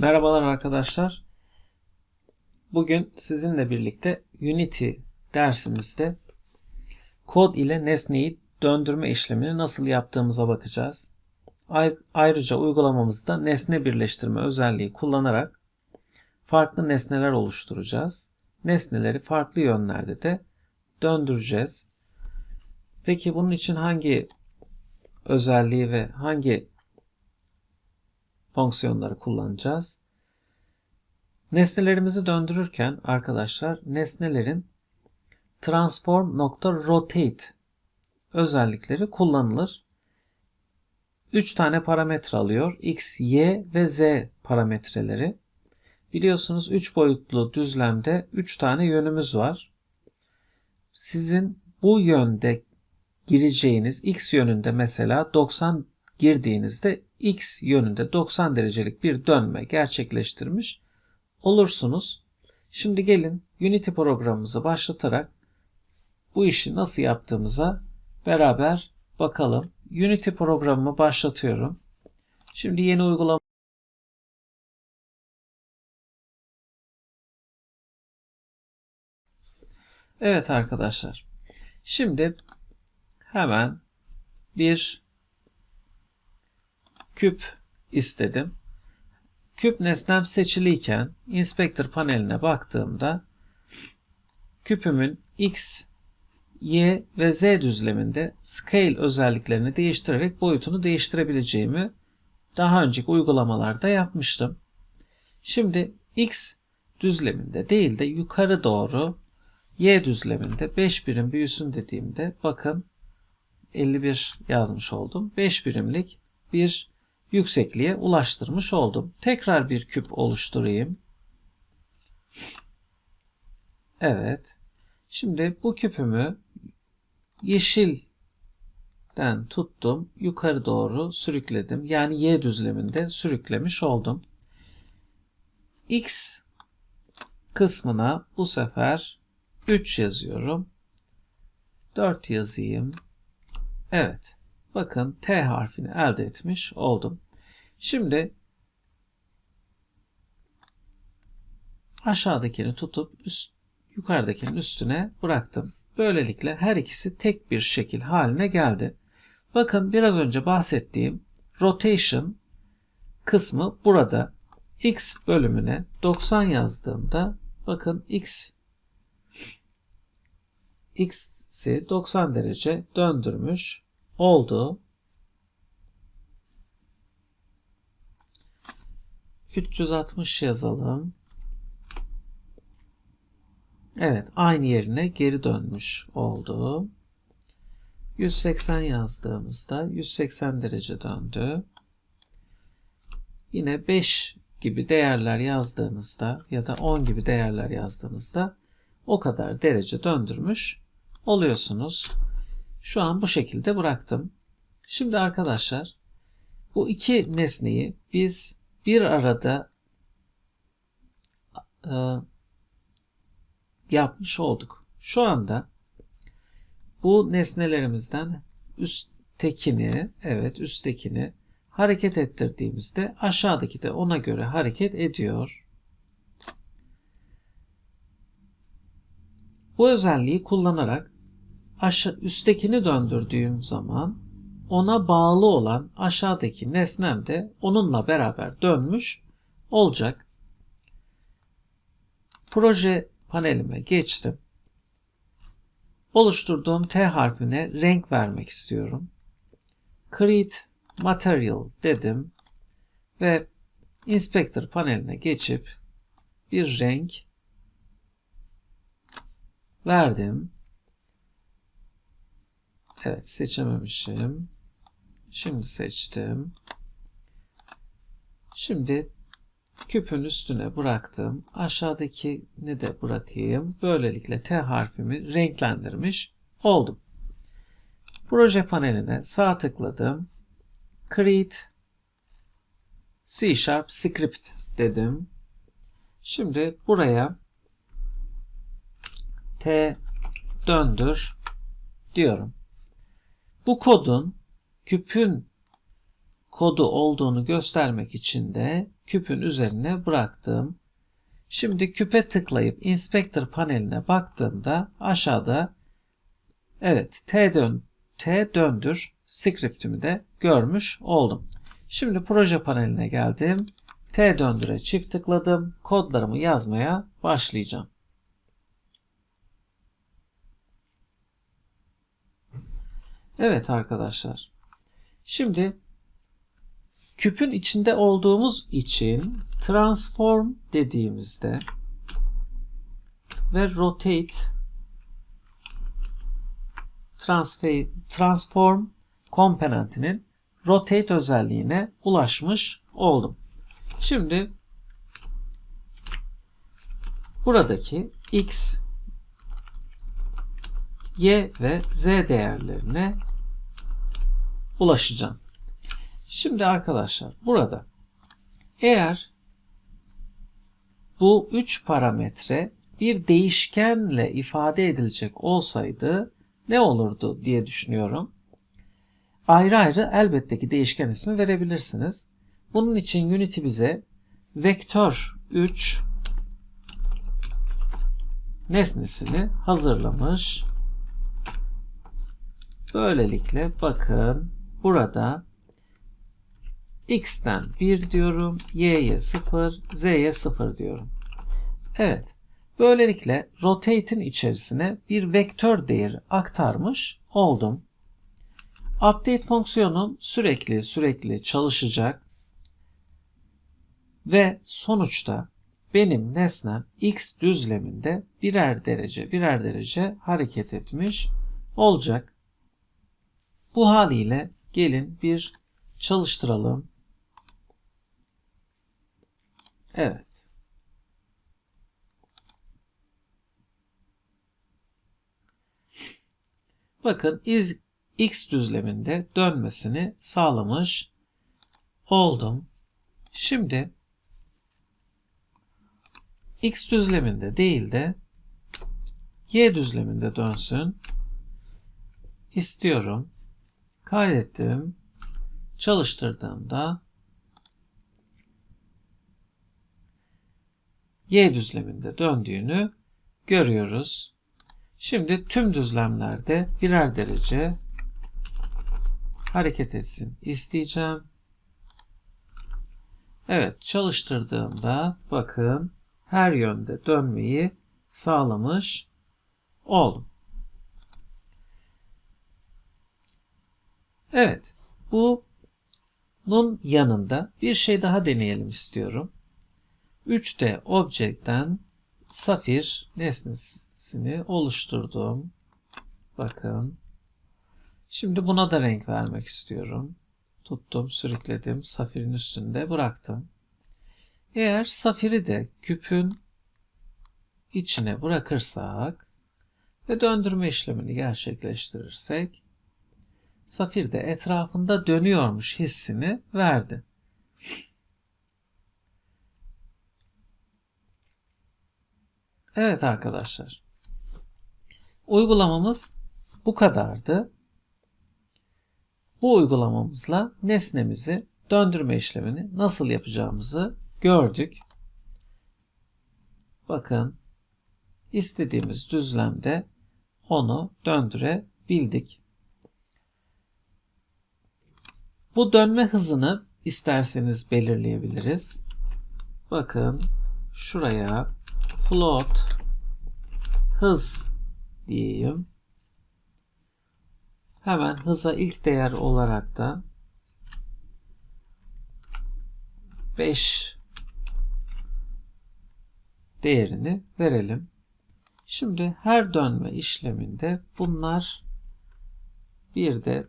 Merhabalar arkadaşlar. Bugün sizinle birlikte Unity dersimizde kod ile nesneyi döndürme işlemini nasıl yaptığımıza bakacağız. Ayrıca uygulamamızda nesne birleştirme özelliği kullanarak farklı nesneler oluşturacağız. Nesneleri farklı yönlerde de döndüreceğiz. Peki bunun için hangi özelliği ve hangi fonksiyonları kullanacağız. Nesnelerimizi döndürürken arkadaşlar nesnelerin transform.rotate özellikleri kullanılır. 3 tane parametre alıyor. X, Y ve Z parametreleri. Biliyorsunuz 3 boyutlu düzlemde 3 tane yönümüz var. Sizin bu yönde gireceğiniz X yönünde mesela 90 girdiğinizde x yönünde 90 derecelik bir dönme gerçekleştirmiş olursunuz. Şimdi gelin Unity programımızı başlatarak bu işi nasıl yaptığımıza beraber bakalım. Unity programımı başlatıyorum. Şimdi yeni uygulama Evet arkadaşlar. Şimdi hemen bir küp istedim. Küp nesnem seçiliyken inspector paneline baktığımda küpümün x, y ve z düzleminde scale özelliklerini değiştirerek boyutunu değiştirebileceğimi daha önceki uygulamalarda yapmıştım. Şimdi x düzleminde değil de yukarı doğru y düzleminde 5 birim büyüsün dediğimde bakın 51 yazmış oldum. 5 birimlik bir yüksekliğe ulaştırmış oldum. Tekrar bir küp oluşturayım. Evet. Şimdi bu küpümü yeşilden tuttum. Yukarı doğru sürükledim. Yani y düzleminde sürüklemiş oldum. X kısmına bu sefer 3 yazıyorum. 4 yazayım. Evet. Bakın T harfini elde etmiş oldum. Şimdi aşağıdakini tutup üst, yukarıdakinin üstüne bıraktım. Böylelikle her ikisi tek bir şekil haline geldi. Bakın biraz önce bahsettiğim rotation kısmı burada. X bölümüne 90 yazdığımda bakın X X'i 90 derece döndürmüş oldu. 360 yazalım. Evet aynı yerine geri dönmüş oldu. 180 yazdığımızda 180 derece döndü. Yine 5 gibi değerler yazdığınızda ya da 10 gibi değerler yazdığınızda o kadar derece döndürmüş oluyorsunuz. Şu an bu şekilde bıraktım. Şimdi arkadaşlar bu iki nesneyi biz bir arada e, yapmış olduk. Şu anda bu nesnelerimizden üsttekini, evet üsttekini hareket ettirdiğimizde aşağıdaki de ona göre hareket ediyor. Bu özelliği kullanarak aşağı, üsttekini döndürdüğüm zaman ona bağlı olan aşağıdaki nesnem de onunla beraber dönmüş olacak. Proje panelime geçtim. Oluşturduğum T harfine renk vermek istiyorum. Create Material dedim ve Inspector paneline geçip bir renk verdim. Evet seçememişim. Şimdi seçtim. Şimdi küpün üstüne bıraktım. Aşağıdakini de bırakayım. Böylelikle T harfimi renklendirmiş oldum. Proje paneline sağ tıkladım. Create C Sharp Script dedim. Şimdi buraya T döndür diyorum. Bu kodun küpün kodu olduğunu göstermek için de küpün üzerine bıraktım. Şimdi küpe tıklayıp Inspector paneline baktığımda aşağıda evet T, dön, T döndür scriptimi de görmüş oldum. Şimdi proje paneline geldim. T döndüre çift tıkladım. Kodlarımı yazmaya başlayacağım. Evet arkadaşlar. Şimdi küpün içinde olduğumuz için transform dediğimizde ve rotate transform komponentinin rotate özelliğine ulaşmış oldum. Şimdi buradaki x, y ve z değerlerine ulaşacağım. Şimdi arkadaşlar burada eğer bu 3 parametre bir değişkenle ifade edilecek olsaydı ne olurdu diye düşünüyorum. Ayrı ayrı elbette ki değişken ismi verebilirsiniz. Bunun için Unity bize vektör 3 nesnesini hazırlamış. Böylelikle bakın burada x'ten 1 diyorum, y'ye 0, z'ye 0 diyorum. Evet. Böylelikle rotate'in içerisine bir vektör değeri aktarmış oldum. Update fonksiyonum sürekli sürekli çalışacak ve sonuçta benim nesnem x düzleminde birer derece birer derece hareket etmiş olacak. Bu haliyle gelin bir çalıştıralım. Evet. Bakın iz x düzleminde dönmesini sağlamış oldum. Şimdi x düzleminde değil de y düzleminde dönsün istiyorum. Kaydettim. Çalıştırdığımda y düzleminde döndüğünü görüyoruz. Şimdi tüm düzlemlerde birer derece hareket etsin isteyeceğim. Evet çalıştırdığımda bakın her yönde dönmeyi sağlamış oldum. Evet bunun yanında bir şey daha deneyelim istiyorum. 3D Object'ten safir nesnesini oluşturdum. Bakın. Şimdi buna da renk vermek istiyorum. Tuttum, sürükledim, safirin üstünde bıraktım. Eğer safiri de küpün içine bırakırsak ve döndürme işlemini gerçekleştirirsek safir de etrafında dönüyormuş hissini verdi. Evet arkadaşlar. Uygulamamız bu kadardı. Bu uygulamamızla nesnemizi döndürme işlemini nasıl yapacağımızı gördük. Bakın istediğimiz düzlemde onu döndürebildik. Bu dönme hızını isterseniz belirleyebiliriz. Bakın şuraya float hız diyeyim. Hemen hıza ilk değer olarak da 5 değerini verelim. Şimdi her dönme işleminde bunlar bir de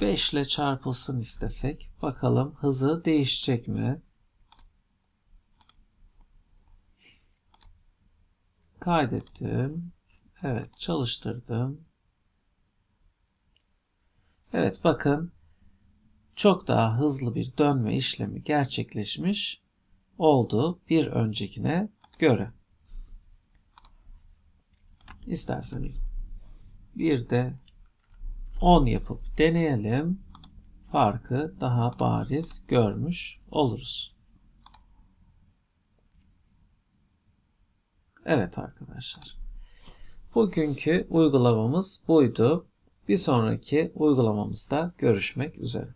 5 ile çarpılsın istesek bakalım hızı değişecek mi? Kaydettim. Evet çalıştırdım. Evet bakın çok daha hızlı bir dönme işlemi gerçekleşmiş oldu bir öncekine göre. İsterseniz bir de 10 yapıp deneyelim. farkı daha bariz görmüş oluruz. Evet arkadaşlar. Bugünkü uygulamamız buydu. Bir sonraki uygulamamızda görüşmek üzere.